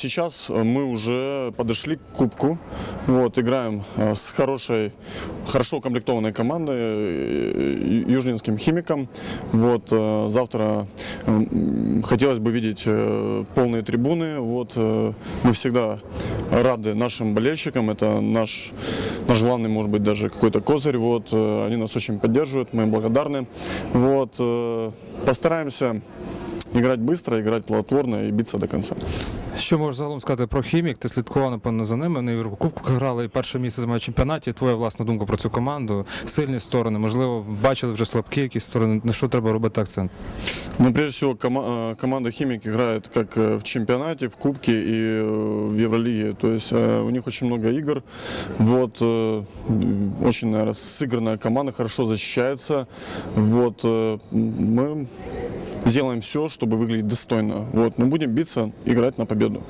сейчас мы уже подошли к кубку. Вот, играем э, с хорошей, хорошо укомплектованной командой, э, Южнинским химиком. Вот, э, завтра хотелось бы видеть полные трибуны. Вот, мы всегда рады нашим болельщикам. Это наш, наш главный, может быть, даже какой-то козырь. Вот, они нас очень поддерживают, мы им благодарны. Вот, постараемся играть быстро, играть плодотворно и биться до конца. Що можеш загалом сказати про хімік? Ти слідкував, напевно, за ними. Вони в Єврокубках грали і перше місце займають в чемпіонаті. Твоя власна думка про цю команду, сильні сторони, можливо, бачили вже слабкі якісь сторони. На що треба робити акцент? Ну, прежде всего, кома- э, команда «Химик» играет как э, в чемпионате, в Кубке и э, в Евролиге. То есть э, у них очень много игр. Вот, э, м, очень, наверное, сыгранная команда, хорошо защищается. Вот, э, мы сделаем все, чтобы выглядеть достойно. Вот, мы будем биться, играть на победу.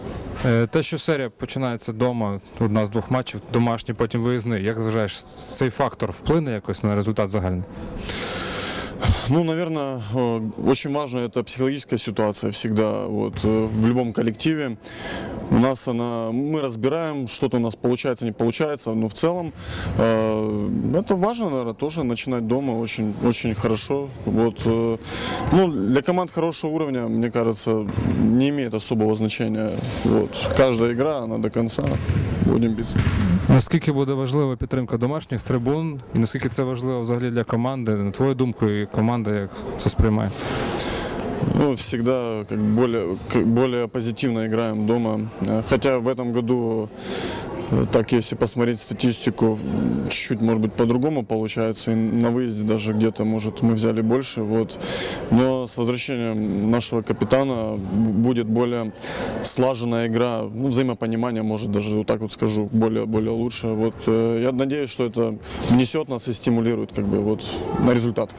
Е, Те, що серія починається вдома, одна з двох матчів, домашній, потім виїзний. Як вважаєш, цей фактор вплине якось на результат загальний? Ну, наверное, э, очень важно это психологическая ситуация всегда вот, э, в любом коллективе. У нас она, мы разбираем, что-то у нас получается, не получается, но в целом э, это важно, наверное, тоже начинать дома очень, очень хорошо. Вот, э, ну, для команд хорошего уровня, мне кажется, не имеет особого значения. Вот, каждая игра, она до конца, будем биться. Наскільки буде важлива підтримка домашніх трибун, і наскільки це важливо взагалі для команди, на твою думку, і команда як це сприймає? Ну, всегда как более, как более позитивно играем дома. Э, Хотя в этом году, э, так если посмотреть статистику, чуть-чуть, может быть, по-другому получается. И на выезде даже где-то, может, мы взяли больше. Вот. Но с возвращением нашего капитана будет более слаженная игра, ну, взаимопонимание, может, даже вот так вот скажу, более, более лучше. Вот. э, Я надеюсь, что это внесет нас и стимулирует как бы, вот, на результат.